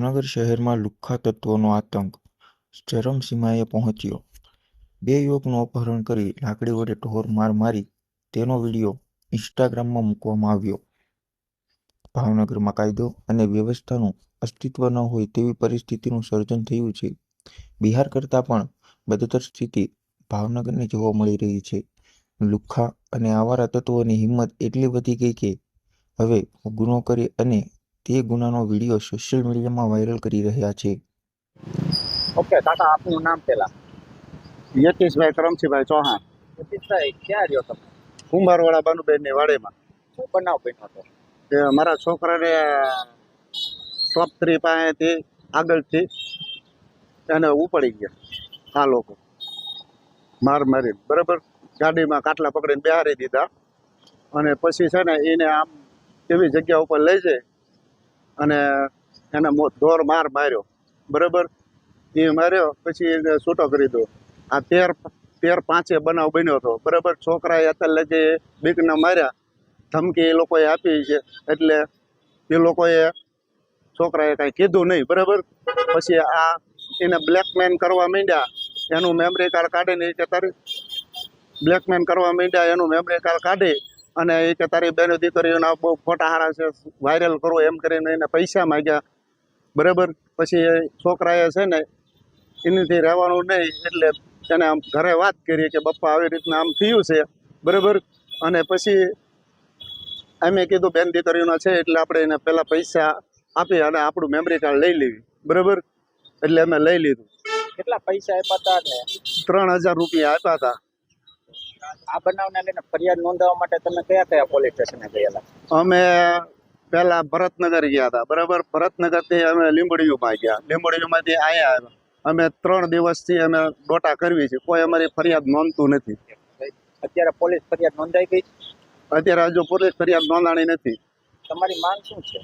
ભાવનગર શહેરમાં લુખ્ખા તત્વોનો આતંક ચરમસીમાએ પહોંચ્યો. બે યુવકનું અપહરણ કરી લાકડી વડે ઢોર માર મારી તેનો વીડિયો ઇન્સ્ટાગ્રામમાં મૂકવામાં આવ્યો. ભાવનગરમાં કાયદો અને વ્યવસ્થાનું અસ્તિત્વ ન હોય તેવી પરિસ્થિતિનું સર્જન થયું છે. બિહાર કરતાં પણ બદતર સ્થિતિ ભાવનગરની જોવા મળી રહી છે. લુખ્ખા અને આવારા તત્વોની હિંમત એટલી વધી ગઈ કે હવે ગુનો કરી અને તે ગુનાનો વીડિયો સોશિયલ મીડિયામાં વાયરલ કરી રહ્યા છે. ઓકે કાકા આપનું નામ પહેલા. યતીશભાઈ કરમશીભાઈ ચૌહાણ. યતીશભાઈ ક્યાં રહ્યો તમે? કુંભારવાળા બાનુબેનની વાડીમાં. શું બનાવ બન્યો હતો? તે મારા છોકરાને ટોપ થ્રી પાસેથી આગળથી એને ઉપાડી ગયા આ લોકો. માર મારી બરાબર? ગાડીમાં કાટલા પકડીને બેહારી દીધા. અને પછી છે ને એને આમ એવી જગ્યા ઉપર લઈ જાય અને એને દોર માર માર્યો. બરાબર? એ માર્યો, પછી એને છૂટો કરી દો આ તેર તેર પાંચે બનાવ બન્યો હતો. બરાબર? છોકરાએ અત્યારે લગી બીકને માર્યા, ધમકી એ લોકોએ આપી છે. એટલે એ લોકોએ છોકરાએ કાંઈ કીધું નહીં. બરાબર? પછી આ એને બ્લેકમેન કરવા માંડ્યા. એનું મેમરી કાર્ડ કાઢીને કે તારી બ્લેકમેન કરવા માંડ્યા, એનું મેમરી કાર્ડ કાઢી અને એ કે તારી બેનો દીકરીઓના બહુ ફોટા હારા છે વાયરલ કરો એમ કરીને એને પૈસા માંગ્યા. બરાબર? પછી એ છોકરાએ છે ને એનીથી રહેવાનું નહીં એટલે એને આમ ઘરે વાત કરી કે બપ્પા આવી રીતના આમ થયું છે. બરાબર? અને પછી અમે કીધું બેન દીકરીઓના છે એટલે આપણે એને પહેલાં પૈસા આપી અને આપણું મેમરી કાર્ડ લઈ લેવી. બરાબર? એટલે અમે લઈ લીધું. કેટલા પૈસા આપ્યા હતા ત્રણ હજાર રૂપિયા આપ્યા હતા આ બનાવને લઈને ફરિયાદ નોંધાવવા માટે તમે કયા કયા પોલીસ સ્ટેશને ગયેલા? અમે પહેલા ભરતનગર ગયા હતા. બરાબર? ભરતનગરથી અમે લીંબડીયુમાં ગયા. લીંબડીયુમાંથી અહીંયા આવ્યા. અમે ત્રણ દિવસથી અમે ડોટા કરવી છે. કોઈ અમારી ફરિયાદ નોંધતું નથી. અત્યારે પોલીસ ફરિયાદ નોંધાઈ ગઈ અત્યારે હજુ પોલીસ ફરિયાદ નોંધાણી નથી. તમારી માંગ શું છે?